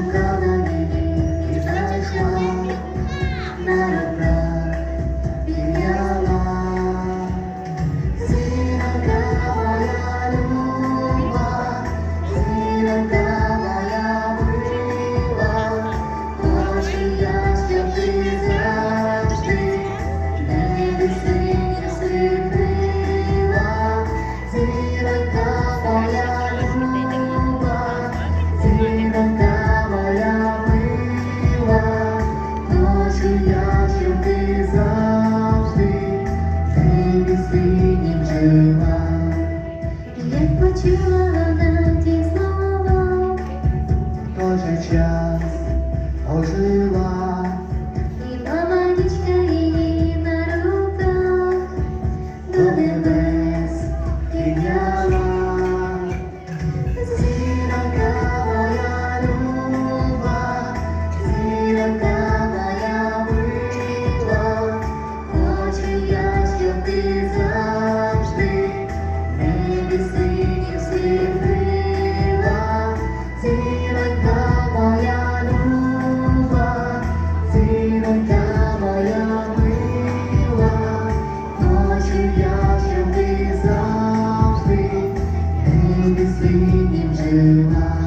шукала її ти завжди небі синім жила. Як на ті слова, час ожила. singing to us.